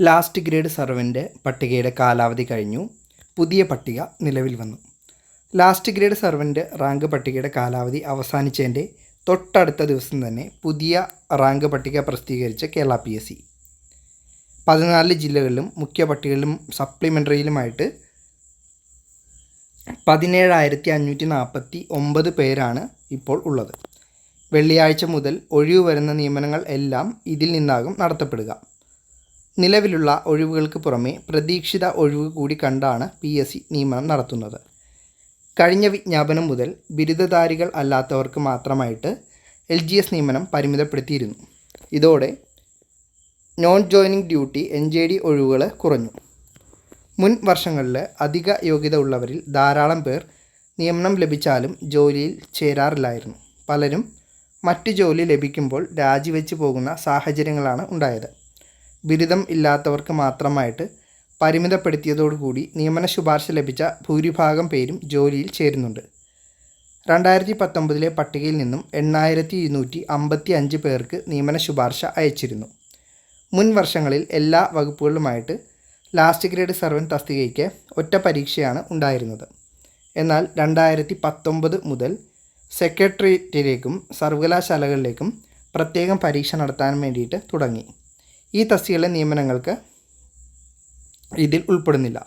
Last grade സർവന്റെ പട്ടികയുടെ കാലാവധി കഴിഞ്ഞു. പുതിയ പട്ടിക നിലവിൽ വന്നു. ലാസ്റ്റ് ഗ്രേഡ് സർവന്റ് റാങ്ക് പട്ടികയുടെ കാലാവധി അവസാനിച്ചതിന്റെ തൊട്ടടുത്ത ദിവസം തന്നെ പുതിയ റാങ്ക് പട്ടിക പ്രസിദ്ധീകരിച്ച കേരള പി എസ് സി. പതിനാല് ജില്ലകളിലും മുഖ്യ പട്ടികയിലും സപ്ലിമെന്ററിയിലുമായിട്ട് പതിനേഴായിരത്തി അഞ്ഞൂറ്റി നാൽപ്പത്തി ഒമ്പത് പേരാണ് ഇപ്പോൾ ഉള്ളത്. വെള്ളിയാഴ്ച മുതൽ ഒഴിവ് വരുന്ന നിയമനങ്ങൾ എല്ലാം ഇതിൽ നിന്നാകും നടത്തപ്പെടുക. നിലവിലുള്ള ഒഴിവുകൾക്ക് പുറമെ പ്രതീക്ഷിത ഒഴിവ് കൂടി കണ്ടാണ് പി എസ് സി നിയമനം നടത്തുന്നത്. കഴിഞ്ഞ വിജ്ഞാപനം മുതൽ ബിരുദധാരികൾ അല്ലാത്തവർക്ക് മാത്രമായിട്ട് എൽ ജി എസ് നിയമനം പരിമിതപ്പെടുത്തിയിരുന്നു. ഇതോടെ non joining duty N J D ഒഴിവുകൾ കുറഞ്ഞു. മുൻ വർഷങ്ങളിൽ അധിക യോഗ്യത ഉള്ളവരിൽ ധാരാളം പേർ നിയമനം ലഭിച്ചാലും ജോലിയിൽ ചേരാറില്ലായിരുന്നു. പലരും മറ്റു ജോലി ലഭിക്കുമ്പോൾ രാജിവെച്ച് പോകുന്ന സാഹചര്യങ്ങളാണ് ഉണ്ടായത്. ബിരുദം ഇല്ലാത്തവർക്ക് മാത്രമായിട്ട് പരിമിതപ്പെടുത്തിയതോടുകൂടി നിയമന ശുപാർശ ലഭിച്ച ഭൂരിഭാഗം പേരും ജോലിയിൽ ചേരുന്നുണ്ട്. രണ്ടായിരത്തി പത്തൊമ്പതിലെ പട്ടികയിൽ നിന്നും എണ്ണായിരത്തി ഇരുന്നൂറ്റി അമ്പത്തി അഞ്ച് പേർക്ക് നിയമന ശുപാർശ അയച്ചിരുന്നു. മുൻ വർഷങ്ങളിൽ എല്ലാ വകുപ്പുകളിലുമായിട്ട് ലാസ്റ്റ് ഗ്രേഡ് സർവൻ തസ്തികയ്ക്ക് ഒറ്റ പരീക്ഷയാണ് ഉണ്ടായിരുന്നത്. എന്നാൽ രണ്ടായിരത്തി പത്തൊമ്പത് മുതൽ സെക്രട്ടേറിയറ്റിലേക്കും സർവകലാശാലകളിലേക്കും പ്രത്യേകം പരീക്ഷ നടത്താൻ വേണ്ടിയിട്ട് തുടങ്ങി. ഈ തസ്തികയിലെ നിയമനങ്ങൾക്ക് ഇതിൽ ഉൾപ്പെടുന്നില്ല.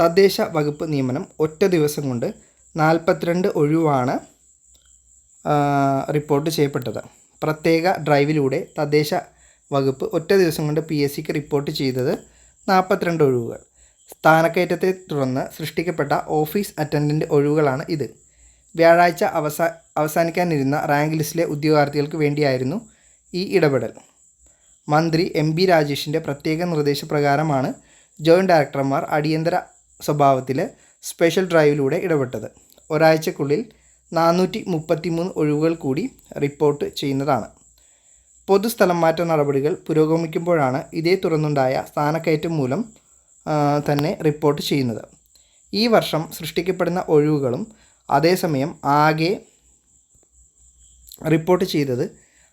തദ്ദേശ വകുപ്പ് നിയമനം ഒറ്റ ദിവസം കൊണ്ട് നാൽപ്പത്തിരണ്ട് ഒഴിവാണ് റിപ്പോർട്ട് ചെയ്യപ്പെട്ടത്. പ്രത്യേക ഡ്രൈവിലൂടെ തദ്ദേശ വകുപ്പ് ഒറ്റ ദിവസം കൊണ്ട് പി എസ് സിക്ക് റിപ്പോർട്ട് ചെയ്തത് നാൽപ്പത്തിരണ്ട് ഒഴിവുകൾ. സ്ഥാനക്കയറ്റത്തെ തുടർന്ന് സൃഷ്ടിക്കപ്പെട്ട ഓഫീസ് അറ്റൻഡന്റ് ഒഴിവുകളാണ് ഇത്. വ്യാഴാഴ്ച അവസാ അവസാനിക്കാനിരുന്ന റാങ്ക് ലിസ്റ്റിലെ ഉദ്യോഗാർത്ഥികൾക്ക് വേണ്ടിയായിരുന്നു ഈ ഇടപെടൽ. മന്ത്രി എം ബി രാജേഷിന്റെ പ്രത്യേക നിർദ്ദേശപ്രകാരമാണ് ജോയിന്റ് ഡയറക്ടർമാർ അടിയന്തര സ്വഭാവത്തിൽ സ്പെഷ്യൽ ഡ്രൈവിലൂടെ ഇടപെട്ടത്. ഒരാഴ്ചക്കുള്ളിൽ നാനൂറ്റി മുപ്പത്തിമൂന്ന് ഒഴിവുകൾ കൂടി റിപ്പോർട്ട് ചെയ്യുന്നതാണ്. പൊതുസ്ഥലം മാറ്റ നടപടികൾ പുരോഗമിക്കുമ്പോഴാണ് ഇതേ തുടർന്നുണ്ടായ സ്ഥാനക്കയറ്റം മൂലം തന്നെ റിപ്പോർട്ട് ചെയ്യുന്നത്. ഈ വർഷം സൃഷ്ടിക്കപ്പെടുന്ന ഒഴിവുകളും അതേസമയം ആകെ റിപ്പോർട്ട് ചെയ്തത്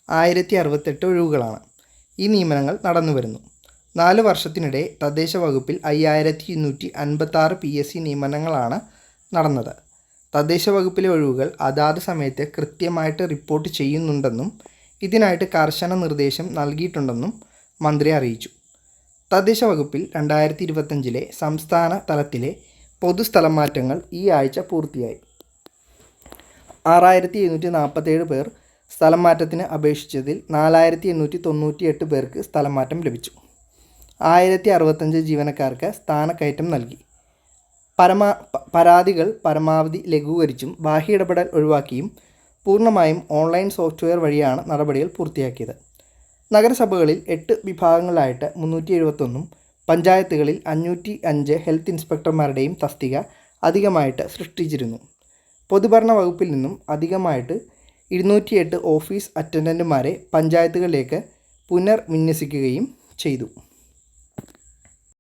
ആയിരത്തി അറുപത്തെട്ട് ഒഴിവുകളാണ്. ഈ നിയമനങ്ങൾ നടന്നു വരുന്നു. നാല് വർഷത്തിനിടെ തദ്ദേശ വകുപ്പിൽ അയ്യായിരത്തി ഇരുന്നൂറ്റി അൻപത്താറ് പി എസ് സി നിയമനങ്ങളാണ് നടന്നത്. തദ്ദേശ വകുപ്പിലെ ഒഴിവുകൾ അതാത് സമയത്ത് കൃത്യമായിട്ട് റിപ്പോർട്ട് ചെയ്യുന്നുണ്ടെന്നും ഇതിനായിട്ട് കർശന നിർദ്ദേശം നൽകിയിട്ടുണ്ടെന്നും മന്ത്രി അറിയിച്ചു. തദ്ദേശ വകുപ്പിൽ രണ്ടായിരത്തി ഇരുപത്തഞ്ചിലെ സംസ്ഥാന തലത്തിലെ പൊതുസ്ഥലം മാറ്റങ്ങൾ ഈ ആഴ്ച പൂർത്തിയായി. ആറായിരത്തി എഴുന്നൂറ്റി നാൽപ്പത്തേഴ് പേർ സ്ഥലം മാറ്റത്തിന് അപേക്ഷിച്ചതിൽ നാലായിരത്തി എണ്ണൂറ്റി തൊണ്ണൂറ്റി എട്ട് പേർക്ക് സ്ഥലം മാറ്റം ലഭിച്ചു. ആയിരത്തി അറുപത്തഞ്ച് ജീവനക്കാർക്ക് സ്ഥാനക്കയറ്റം നൽകി. പരമാ പരാതികൾ പരമാവധി ലഘൂകരിച്ചും ബാഹ്യ ഇടപെടൽ ഒഴിവാക്കിയും പൂർണമായും ഓൺലൈൻ സോഫ്റ്റ്വെയർ വഴിയാണ് നടപടികൾ പൂർത്തിയാക്കിയത്. നഗരസഭകളിൽ എട്ട് വിഭാഗങ്ങളായിട്ട് മുന്നൂറ്റി എഴുപത്തൊന്നും പഞ്ചായത്തുകളിൽ അഞ്ഞൂറ്റി അഞ്ച് ഹെൽത്ത് ഇൻസ്പെക്ടർമാരുടെയും തസ്തിക അധികമായിട്ട് സൃഷ്ടിച്ചിരുന്നു. പൊതുഭരണ വകുപ്പിൽ നിന്നും അധികമായിട്ട് ഇരുന്നൂറ്റിയെട്ട് ഓഫീസ് അറ്റൻഡന്റുമാരെ പഞ്ചായത്തുകളിലേക്ക് പുനർവിന്യസിക്കുകയും ചെയ്തു.